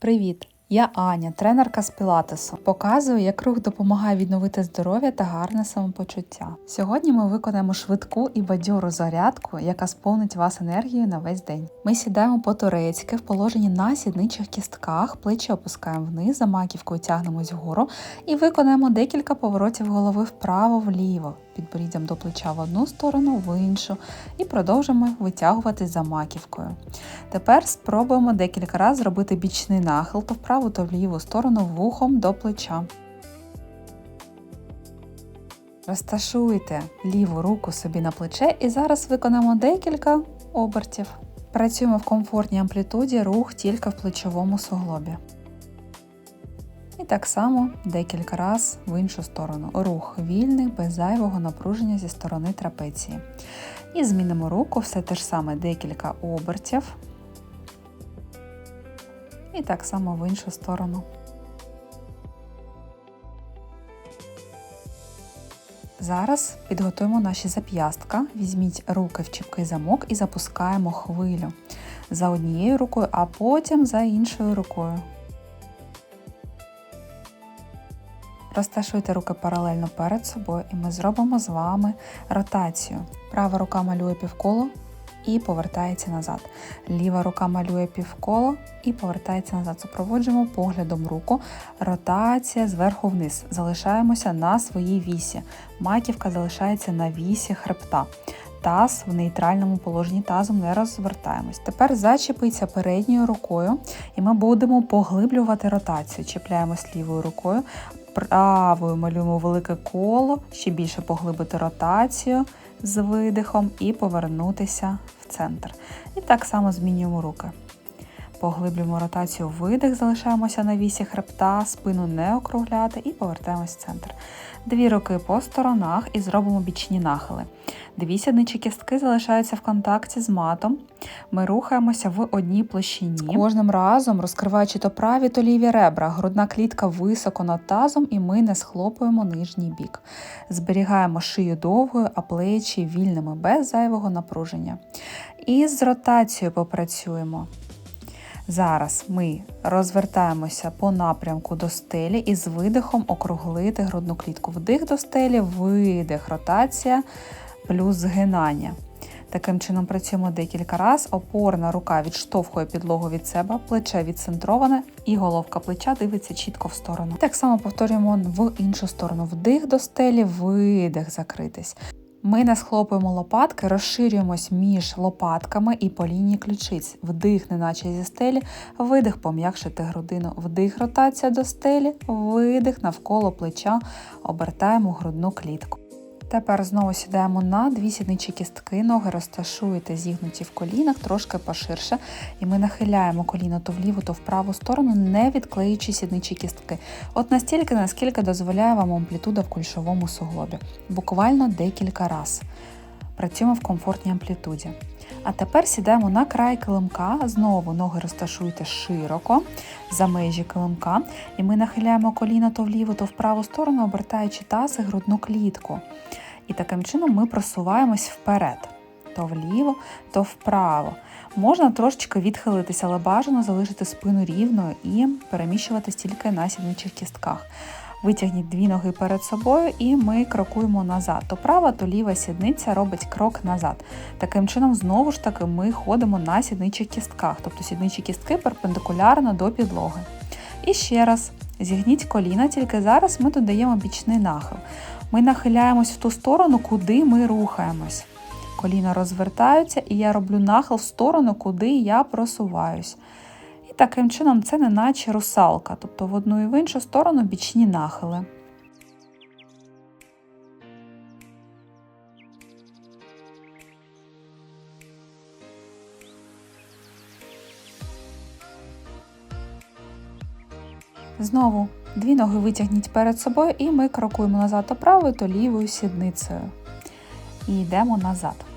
Привіт! Я Аня, тренерка з пілатесу. Показую, як рух допомагає відновити здоров'я та гарне самопочуття. Сьогодні ми виконаємо швидку і бадьору зарядку, яка сповнить вас енергією на весь день. Ми сідаємо по-турецьки в положенні на сідничих кістках, плечі опускаємо вниз, за маківкою тягнемось вгору і виконаємо декілька поворотів голови вправо-вліво, підборіддям до плеча в одну сторону, в іншу, і продовжимо витягуватись за маківкою. Тепер спробуємо декілька разів зробити бічний нахил то вправо, то в ліву сторону вухом до плеча. Розташуйте ліву руку собі на плече і зараз виконаємо декілька обертів. Працюємо в комфортній амплітуді, рух тільки в плечовому суглобі. І так само декілька разів в іншу сторону. Рух вільний, без зайвого напруження зі сторони трапеції. І змінимо руку, все те ж саме декілька обертів. І так само в іншу сторону. Зараз підготуємо наші зап'ястка. Візьміть руки в чіпкий замок і запускаємо хвилю за однією рукою, а потім за іншою рукою. Розташуйте руки паралельно перед собою, і ми зробимо з вами ротацію. Права рука малює півколо і повертається назад. Ліва рука малює півколо і повертається назад. Супроводжуємо поглядом руку. Ротація зверху вниз. Залишаємося на своїй вісі. Маківка залишається на вісі хребта. Таз в нейтральному положенні тазом не розвертаємось. Тепер зачепиться передньою рукою, і ми будемо поглиблювати ротацію. Чіпляємось лівою рукою, правою малюємо велике коло, ще більше поглибити ротацію з видихом і повернутися в центр. І так само змінюємо руки. Поглиблюємо ротацію видих, залишаємося на вісі хребта, спину не округляти і повертаємось в центр. Дві руки по сторонах і зробимо бічні нахили. Дві сідничі кістки залишаються в контакті з матом. Ми рухаємося в одній площині. З кожним разом, розкриваючи то праві, то ліві ребра, грудна клітка високо над тазом, і ми не схлопуємо нижній бік. Зберігаємо шию довгою, а плечі вільними, без зайвого напруження. І з ротацією попрацюємо. Зараз ми розвертаємося по напрямку до стелі і з видихом округлити грудну клітку. Вдих до стелі, видих, ротація плюс згинання. Таким чином працюємо декілька разів. Опорна рука відштовхує підлогу від себе, плече відцентроване і головка плеча дивиться чітко в сторону. Так само повторюємо в іншу сторону. Вдих до стелі, видих, закритись. Ми не схлопуємо лопатки, розширюємось між лопатками і по лінії ключиць. Вдих, неначе зі стелі, видих, пом'якшити грудину, вдих, ротація до стелі, видих навколо плеча, обертаємо грудну клітку. Тепер знову сідаємо на дві сідничі кістки, ноги розташуєте зігнуті в колінах, трошки поширше. І ми нахиляємо коліно то вліву, то в праву сторону, не відклеюючи сідничі кістки. От настільки, наскільки дозволяє вам амплітуда в кульшовому суглобі. Буквально декілька разів. Працюємо в комфортній амплітуді. А тепер сідаємо на край килимка, знову ноги розташуйте широко за межі килимка, і ми нахиляємо коліна то вліву, то в праву сторону, обертаючи таз і грудну клітку. І таким чином ми просуваємось вперед, то вліво, то вправо. Можна трошечки відхилитися, але бажано залишити спину рівною і переміщуватись тільки на сідничих кістках. Витягніть дві ноги перед собою і ми крокуємо назад. То права, то ліва сідниця робить крок назад. Таким чином, знову ж таки, ми ходимо на сідничих кістках, тобто сідничі кістки перпендикулярно до підлоги. І ще раз, зігніть коліна, тільки зараз ми додаємо бічний нахил. Ми нахиляємось в ту сторону, куди ми рухаємось. Коліна розвертаються, і я роблю нахил в сторону, куди я просуваюсь. І таким чином це не наче русалка, тобто в одну і в іншу сторону бічні нахили. Знову дві ноги витягніть перед собою, і ми крокуємо назад то правою, то лівою сідницею. І йдемо назад.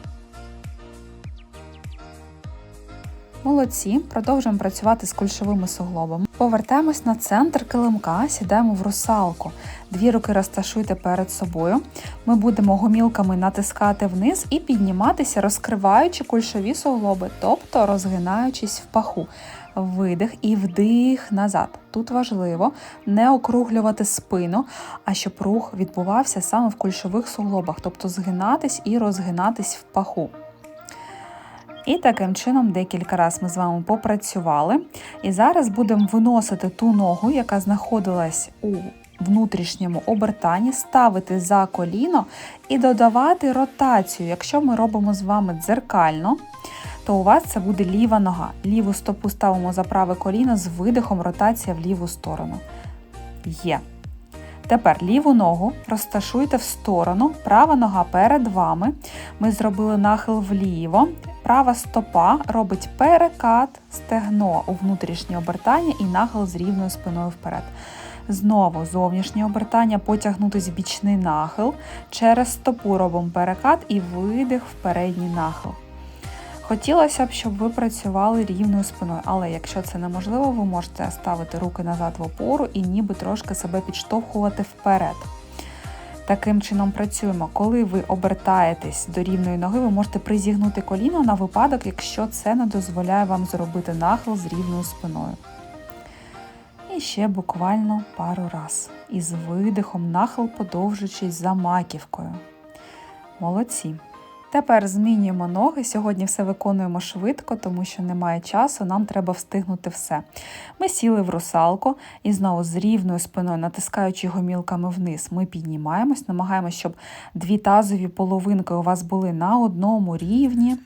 Молодці, продовжуємо працювати з кульшовими суглобами. Повертаємось на центр килимка, сідаємо в русалку. Дві руки розташуйте перед собою. Ми будемо гомілками натискати вниз і підніматися, розкриваючи кульшові суглоби, тобто розгинаючись в паху. видих і вдих назад. Тут важливо не округлювати спину, а щоб рух відбувався саме в кульшових суглобах, тобто згинатись і розгинатись в паху. І таким чином декілька разів ми з вами попрацювали. І зараз будемо виносити ту ногу, яка знаходилась у внутрішньому обертанні, ставити за коліно і додавати ротацію. Якщо ми робимо з вами дзеркально, то у вас це буде ліва нога. Ліву стопу ставимо за праве коліно з видихом ротація в ліву сторону. Є. Тепер ліву ногу розташуйте в сторону, права нога перед вами. Ми зробили нахил вліво. Права стопа робить перекат стегно у внутрішнє обертання і нахил з рівною спиною вперед. Знову зовнішнє обертання, потягнутися в бічний нахил. Через стопу робимо перекат і видих в передній нахил. Хотілося б, щоб ви працювали рівною спиною, але якщо це неможливо, ви можете ставити руки назад в опору і ніби трошки себе підштовхувати вперед. Таким чином працюємо. Коли ви обертаєтесь до рівної ноги, ви можете призігнути коліно на випадок, якщо це не дозволяє вам зробити нахил з рівною спиною. І ще буквально пару раз. Із видихом нахил подовжуючись за маківкою. Молодці. Тепер змінюємо ноги. Сьогодні все виконуємо швидко, тому що немає часу, нам треба встигнути все. Ми сіли в русалку і знову з рівною спиною, натискаючи гомілками вниз, ми піднімаємось, намагаємося, щоб дві тазові половинки у вас були на одному рівні,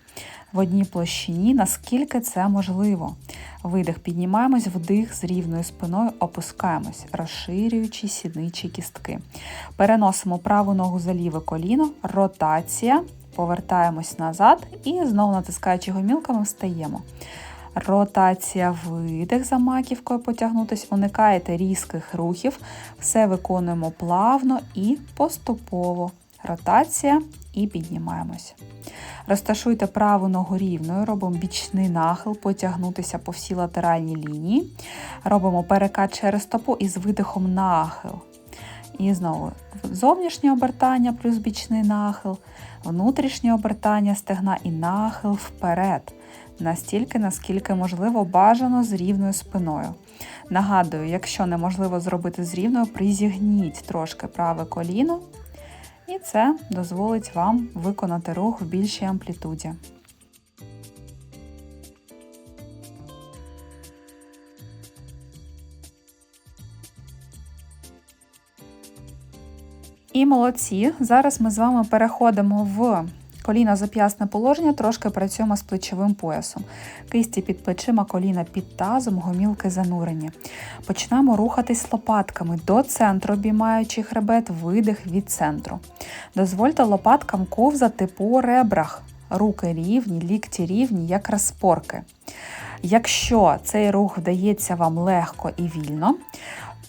в одній площині, наскільки це можливо. Видих, піднімаємось, вдих з рівною спиною, опускаємось, розширюючи сідничі кістки. Переносимо праву ногу за ліве коліно, ротація повертаємось назад і знову натискаючи гомілками, встаємо. Ротація видих за маківкою потягнутись, уникаєте різких рухів, все виконуємо плавно і поступово. Ротація і піднімаємось. Розташуйте праву ногу рівною, робимо бічний нахил, потягнутися по всій латеральній лінії. Робимо перекат через стопу і з видихом нахил. І знову зовнішнє обертання плюс бічний нахил, внутрішнє обертання стегна і нахил вперед. Настільки, наскільки можливо, бажано з рівною спиною. Нагадую, якщо неможливо зробити з рівною, призігніть трошки праве коліно, і це дозволить вам виконати рух в більшій амплітуді. І молодці. Зараз ми з вами переходимо в коліно зап'ясне положення, трошки працюємо з плечовим поясом. Кисті під плечима, коліна під тазом, гомілки занурені. Починаємо рухатись лопатками до центру, обіймаючи хребет, видих від центру. Дозвольте лопаткам ковзати по ребрах. Руки рівні, лікті рівні, як розпорки. Якщо цей рух вдається вам легко і вільно,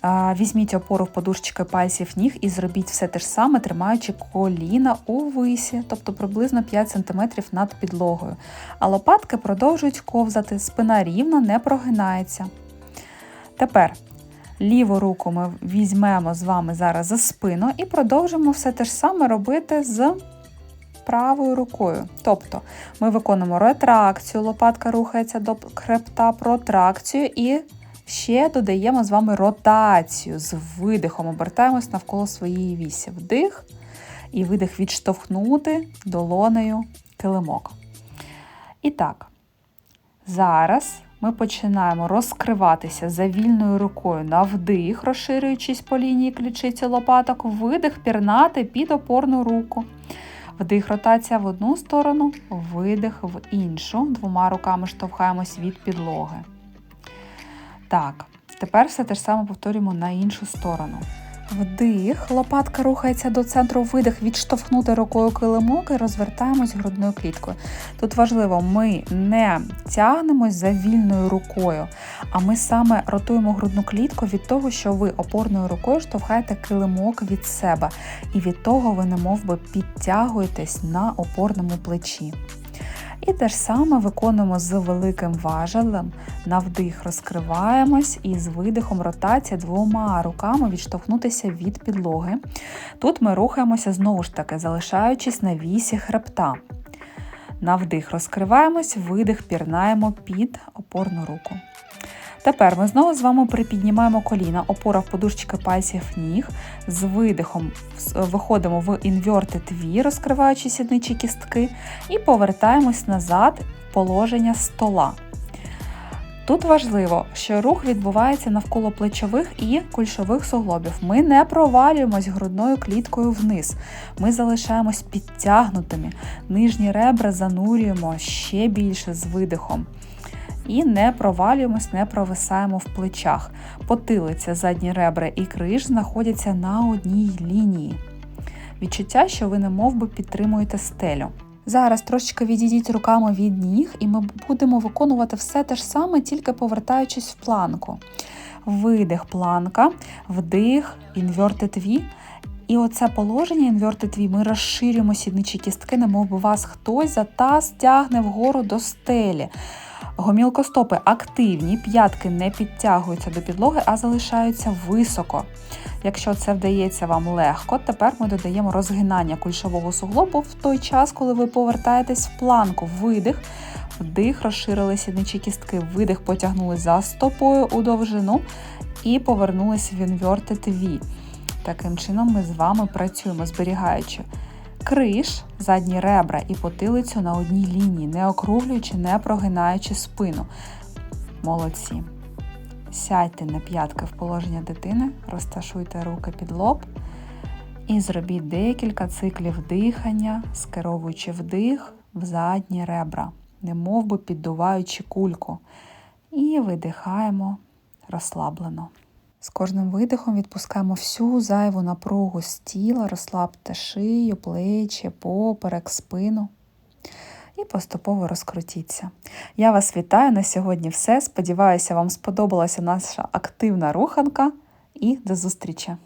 Візьміть опору в подушечки пальців ніг і зробіть все те ж саме, тримаючи коліна у висі, тобто приблизно 5 см над підлогою. А лопатки продовжують ковзати, спина рівно не прогинається. Тепер ліву руку ми візьмемо з вами зараз за спину і продовжимо все те ж саме робити з правою рукою. Тобто ми виконуємо ретракцію, лопатка рухається до хребта, протракцію і Ще додаємо з вами ротацію з видихом, обертаємось навколо своєї вісі. Вдих і видих відштовхнути долонею килимок. І так, зараз ми починаємо розкриватися за вільною рукою на вдих, розширюючись по лінії ключиці лопаток, видих, пірнати під опорну руку. Вдих, ротація в одну сторону, видих в іншу. Двома руками штовхаємось від підлоги. Так, тепер все те ж саме повторюємо на іншу сторону. Вдих, лопатка рухається до центру видих, відштовхнути рукою килимок і розвертаємось грудною кліткою. Тут важливо, ми не тягнемось за вільною рукою, а ми саме ротуємо грудну клітку від того, що ви опорною рукою штовхаєте килимок від себе. І від того ви немов би підтягуєтесь на опорному плечі. І те ж саме виконуємо з великим важелем. На вдих розкриваємось і з видихом ротація двома руками відштовхнутися від підлоги. Тут ми рухаємося знову ж таки, залишаючись на вісі хребта. На вдих розкриваємось, видих пірнаємо під опорну руку. Тепер ми знову з вами припіднімаємо коліна, опора в подушечки пальців ніг. З видихом виходимо в inverted V, розкриваючи сідничі кістки, і повертаємось назад в положення стола. Тут важливо, що рух відбувається навколо плечових і кульшових суглобів. Ми не провалюємось грудною кліткою вниз. Ми залишаємось підтягнутими. Нижні ребра занурюємо ще більше з видихом. І не провалюємось, не провисаємо в плечах. Потилиця, задні ребра і криш знаходяться на одній лінії. Відчуття, що ви немов би підтримуєте стелю. Зараз трошечки відійдіть руками від ніг, і ми будемо виконувати все те ж саме, тільки повертаючись в планку. Видих планка, вдих, inverted V. І оце положення inverted V ми розширюємо сідничі кістки, немов би вас хтось за таз тягне вгору до стелі. Гомілкостопи активні, п'ятки не підтягуються до підлоги, а залишаються високо. Якщо це вдається вам легко, тепер ми додаємо розгинання кульшового суглобу в той час, коли ви повертаєтесь в планку. Видих, вдих, розширили сідничі кістки, видих, потягнули за стопою у довжину і повернулись в inverted V. Таким чином ми з вами працюємо, зберігаючи криш, задні ребра і потилицю на одній лінії, не округлюючи, не прогинаючи спину. Молодці. Сядьте на п'ятки в положення дитини, розташуйте руки під лоб і зробіть декілька циклів дихання, скеровуючи вдих в задні ребра, немов би піддуваючи кульку. І видихаємо розслаблено. З кожним видихом відпускаємо всю зайву напругу з тіла, розслабте шию, плечі, поперек, спину. І поступово розкрутіться. Я вас вітаю на сьогодні все. Сподіваюся, вам сподобалася наша активна руханка і до зустрічі!